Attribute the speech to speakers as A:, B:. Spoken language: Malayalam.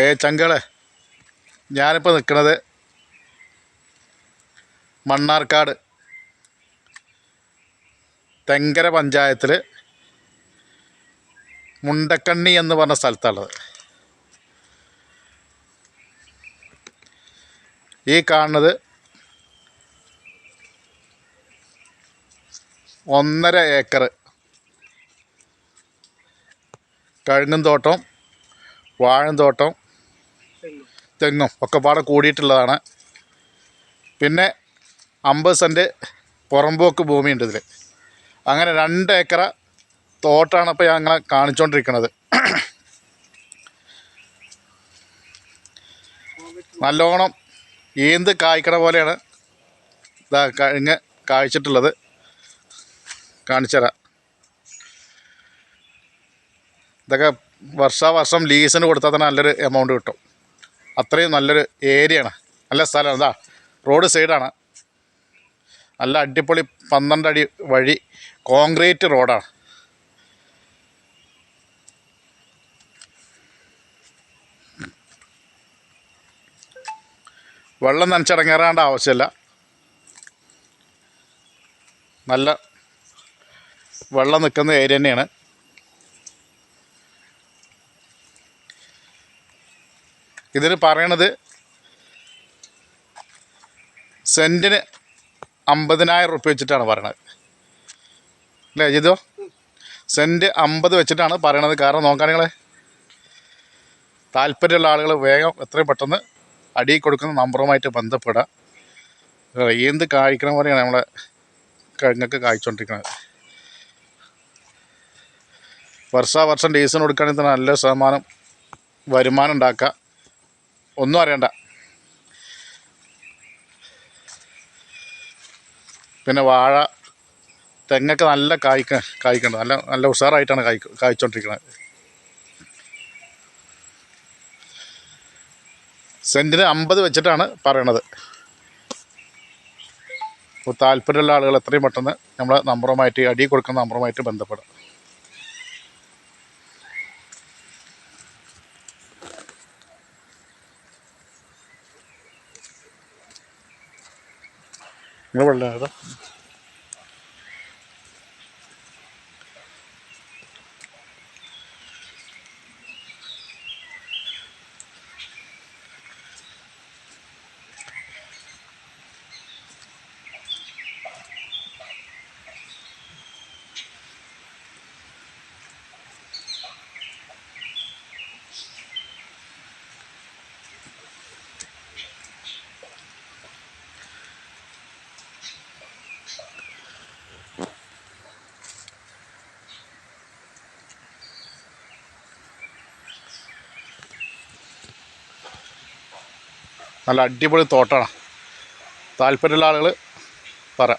A: ഏ ചങ്കളെ ഞാനിപ്പോൾ നിൽക്കുന്നത് മണ്ണാർക്കാട്. തെങ്കര പഞ്ചായത്തിൽ മുണ്ടക്കണ്ണി എന്ന് പറഞ്ഞ സ്ഥലത്താണുള്ളത്. ഈ കാണുന്നത് ഒന്നര ഏക്കർ കഴുങ്ങും തോട്ടം വാഴം തോട്ടം തെങ്ങും ഒക്കെ പാടെ കൂടിയിട്ടുള്ളതാണ്. പിന്നെ അമ്പത് സെന്റ് പുറമ്പോക്ക് ഭൂമിയുണ്ട് ഇതിൽ അങ്ങനെ രണ്ട് ഏക്കറ തോട്ടമാണ് ഇപ്പോൾ ഞങ്ങളെ കാണിച്ചുകൊണ്ടിരിക്കുന്നത് നല്ലോണം ഈന്ത് കായ്ക്കണ പോലെയാണ് ഇതാ കഴിഞ്ഞ് കായ്ച്ചിട്ടുള്ളത്. കാണിച്ചുതരാം ഇതൊക്കെ വർഷാവർഷം ലീസിന് കൊടുത്താൽ തന്നെ നല്ലൊരു എമൗണ്ട് കിട്ടും. അത്രയും നല്ലൊരു ഏരിയയാണ്. നല്ല സ്ഥലമാണ്. ഇതാ റോഡ് സൈഡാണ്. നല്ല അടിപൊളി പന്ത്രണ്ട് അടി വഴി കോൺക്രീറ്റ് റോഡാണ്. വെള്ളം നനച്ചിറങ്ങേറാണ്ട ആവശ്യമില്ല. നല്ല വെള്ളം നിൽക്കുന്ന ഏരിയ തന്നെയാണ്. ഇതിന് പറയണത് സെന്റിന് അമ്പതിനായിരം റുപ്യ വെച്ചിട്ടാണ് പറയണത്. അല്ലേ ചെയ്തോ സെന്റ് അമ്പത് വെച്ചിട്ടാണ് പറയണത്. കാരണം നോക്കുകയാണെങ്കിൽ താല്പര്യമുള്ള ആളുകൾ വേഗം എത്രയും പെട്ടെന്ന് അടി കൊടുക്കുന്ന നമ്പറുമായിട്ട് ബന്ധപ്പെടുക. എന്ത് കായ്ക്കണ പോലെയാണ് നമ്മളെ കിഴങ്ങൊക്കെ കായ്ച്ചുകൊണ്ടിരിക്കുന്നത് വർഷാവർഷം ഡീസൺ കൊടുക്കുകയാണെങ്കിൽ തന്നെ നല്ല ശതമാനം വരുമാനം ഉണ്ടാക്കുക. ഒന്നും അറിയണ്ട. പിന്നെ വാഴ തെങ്ങൊക്കെ നല്ല കായ്ക്ക കായ്ക്കുന്നുണ്ട് നല്ല നല്ല ഉഷാറായിട്ടാണ് കായ് കായ്ച്ചുകൊണ്ടിരിക്കുന്നത് സെന്റിന് അമ്പത് വെച്ചിട്ടാണ് പറയണത്. അപ്പോൾ താല്പര്യമുള്ള ആളുകൾ എത്രയും പെട്ടെന്ന് നമ്മളെ നമ്പറുമായിട്ട് അടി കൊടുക്കുന്ന നമ്പറുമായിട്ട് ബന്ധപ്പെടും നിങ്ങൾ വെള്ളം നല്ല അടിപൊളി തോട്ടമാണ് താല്പര്യമുള്ള ആളുകൾ പറ.